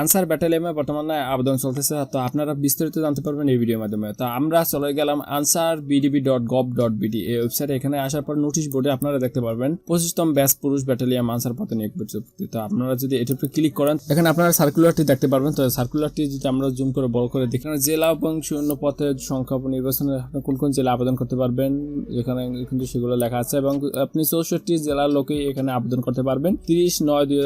Answer ব্যাটালিয়নে বর্তমানে আবেদন চলতেছে। তো আপনারা বিস্তারিত জানতে পারবেন এই ভিডিওর মাধ্যমে। তো আমরা চলে গেলাম Ansar VDP dot gov dot BD এই ওয়েবসাইটে এখানে আসার পর নোটিশ বোর্ডে আপনারা দেখতে পারবেন পঁচিশতম ব্যাস পুরুষ ব্যাটালিয়াম আনসার পথে নিয়োগ বিজ্ঞপ্তি তো আপনারা যদি এটার উপরে ক্লিক করেন, এখানে আপনারা সার্কুলারটি দেখতে পারবেন। তো সার্কুলারটি যদি আমরা জুম করে বড় করে দেখি জেলা এবং শূন্য পথের সংখ্যা নির্বাচনে আপনি কোন কোন জেলা আবেদন করতে পারবেন, এখানে কিন্তু সেগুলো লেখা আছে এবং আপনি চৌষট্টি জেলার লোকেই এখানে আবেদন করতে পারবেন। তিরিশ নয় দুই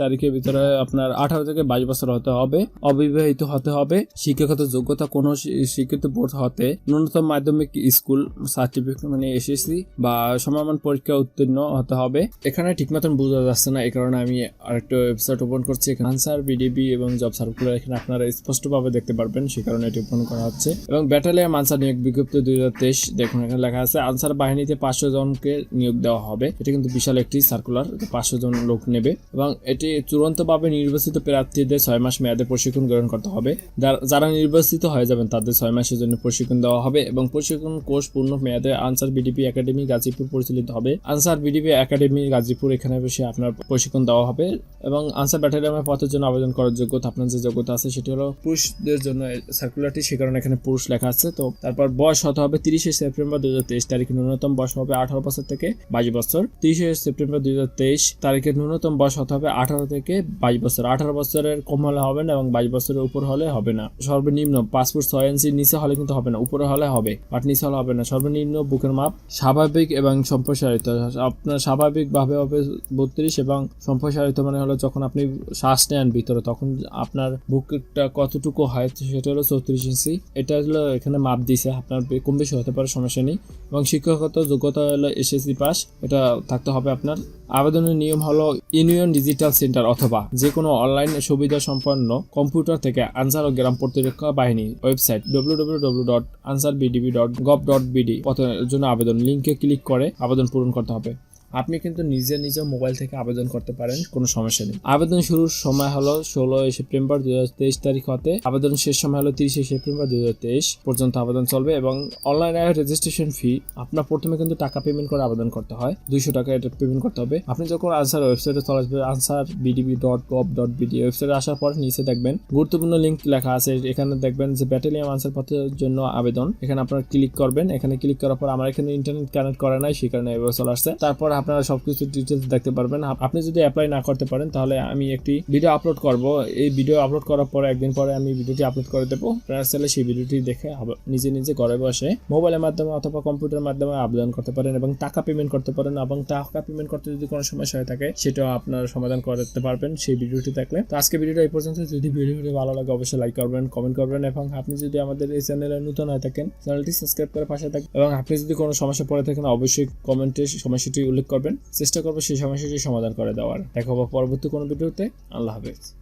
তারিখের ভিতরে আপনার আঠারো থেকে বাইশ বছর হতে হবে, অবিবাহিত হতে হবে, শিক্ষাগত যোগ্যতা কোনো শিক্ষিত বোর্ড হতে ন্যূনতম মাধ্যমিক স্কুল সার্টিফিকেট মানে এসএসসি বা সমমান পরীক্ষা উত্তীর্ণ হতে হবে। এখানে ঠিক মতন বোঝা যাচ্ছে না, এই কারণে আমি আরেকটা ওয়েবসাইট ওপেন করছি আনসার বিডিবি এবং জব সার্কুলার এখানে আপনারা স্পষ্টভাবে দেখতে পারবেন সেই কারণে এটি ওপেন করা হচ্ছে। এবং ব্যাটালিয়াম আনসার নিয়োগ বিজ্ঞপ্তি দুই হাজার তেইশ, দেখুন এখানে লেখা আছে আনসার বাহিনীতে পাঁচশো জনকে নিয়োগ দেওয়া হবে। এটা কিন্তু বিশাল একটি সার্কুলার পাঁচশো জন লোক নেবে। এবং এটি চূড়ান্তভাবে নির্বাচিত প্রার্থীদের ছয় মাস মেয়াদে প্রশিক্ষণ গ্রহণ করতে হবে। যার- নির্বাচিত হয়ে যাবেন, তাদের ছয় মাসের জন্য প্রশিক্ষণ দেওয়া হবে এবং প্রশিক্ষণ কোর্স পূর্ণ মেয়াদে আনসার বিডিপি একাডেমি গাজীপুর পরিচালিত হবে। আনসার বিডিপি একাডেমি গাজীপুর এখানে বসে আপনার প্রশিক্ষণ দেওয়া হবে এবং আনসার ব্যাটালিয়নের পথের জন্য আবেদন করার যোগ্যতা, আপনার যে যোগ্যতা আছে সেটি হলো পুরুষদের জন্য সার্কুলারটি সে কারণে এখানে পুরুষ লেখা আছে। তো তারপর বয়স হতে হবে তিরিশে সেপ্টেম্বর দুই হাজার তেইশ তারিখে, ন্যূনতম বয়স হবে আঠারো বছর থেকে বাইশ বছর। তিরিশে সেপ্টেম্বর দুই হাজার তেইশ তারিখে ন্যূনতম বয়স হতে হবে আঠারো থেকে বাইশ বছর। আঠারো বছরের কম হলে হবে না এবং বাইশ বছরের উপর হলে হবে না। সর্বনিম্ন পাসপোর্ট ছয় ইঞ্চির নিচে হলে কিন্তু হবে না, উপরে হলে হবে বাট নিচে হলে হবে না। সর্বনিম্ন বুকের মাপ স্বাভাবিক এবং সম্প্রসারিত। আপনার স্বাভাবিকভাবে হবে বত্রিশ এবং সম্প্রসারিত মানে হলো যখন আপনি শ্বাস নেন ভিতরে, তখন আপনার বুকটা কতটুকু হয় সেটা হলো চৌত্রিশ ইঞ্চি। এটা হলো এখানে মাপ দিছে, আপনার কম বেশি হতে পারে, সমস্যা নেই। এবং শিক্ষাগত যোগ্যতা হলো এসএসসি পাস, এটা থাকতে হবে আপনার। আবেদনের নিয়ম হলো ইউনিয়ন ডিজিটাল সেন্টার অথবা যে কোনো অনলাইন সুবিধা সম্পন্ন কম্পিউটার থেকে আনসার ও গ্রাম প্রতিরক্ষা বাহিনী ওয়েবসাইট ডট বিডি জন্য আবেদন লিঙ্কে ক্লিক করে আবেদন পূরণ করতে হবে। আপনি কিন্তু নিজে নিজে মোবাইল থেকে আবেদন করতে পারেন, কোনো সমস্যা নেই। আবেদন শুরুর সময় হলো ষোলোই সেপ্টেম্বর দুই হাজার তেইশ তারিখ হতে, আবেদন শেষ সময় হলো তিরিশে সেপ্টেম্বর দুই হাজার তেইশ পর্যন্ত আবেদন চলবে এবং অনলাইনে রেজিস্ট্রেশন ফি আপনার প্রথমে কিন্তু টাকা পেমেন্ট করে আবেদন করতে হয়, দুইশো টাকা এটা পেমেন্ট করতে হবে। আপনি যখন আনসার ওয়েবসাইটে চলে আসবে Ansar VDP dot gov dot BD ওয়েবসাইটে আসার পর নিচে দেখবেন, গুরুত্বপূর্ণ লিঙ্ক লেখা আছে, এখানে দেখবেন যে ব্যাটালিয়াম আনসার পথের জন্য আবেদন। এখানে আপনারা ক্লিক করবেন, এখানে ক্লিক করার পর আমার এখানে ইন্টারনেট কানেক্ট করা নাই, সেই কারণে এভাবে চলে আসছে। তারপর আপনারা সবকিছু ডিটেলস দেখতে পারবেন। আপনি যদি অ্যাপ্লাই না করতে পারেন, তাহলে আমি একটি ভিডিও আপলোড করব। এই ভিডিও আপলোড করার পরে একদিন পরে আমি ভিডিওটি আপলোড করে দেবো। আপনারা চাইলে সেই ভিডিওটি দেখে নিজে নিজে ঘরে বসে মোবাইলের মাধ্যমে অথবা কম্পিউটারের মাধ্যমে আবেদন করতে পারেন এবং টাকা পেমেন্ট করতে পারেন এবং টাকা পেমেন্ট করতে যদি কোনো সমস্যা হয়ে থাকে, সেটাও আপনার সমাধান করতে পারবেন সেই ভিডিওটি দেখলে। তো আজকে ভিডিওটা এই পর্যন্ত। যদি ভিডিওটি ভালো লাগে, অবশ্যই লাইক করবেন কমেন্ট করবেন এবং আপনি যদি আমাদের এই চ্যানেলে নতুন হয়ে থাকেন চ্যানেলটি সাবস্ক্রাইব করে পাশে থাকবেন এবং আপনি যদি কোনো সমস্যা পড়ে থাকেন, অবশ্যই কমেন্টে সমস্যাটি উল্লেখ করবেন। চেষ্টা করব সেই সমস্যাটি সমাধান করে দেওয়ার। দেখা হবে পরবর্তী কোনো ভিডিওতে। আল্লাহ হাফেজ।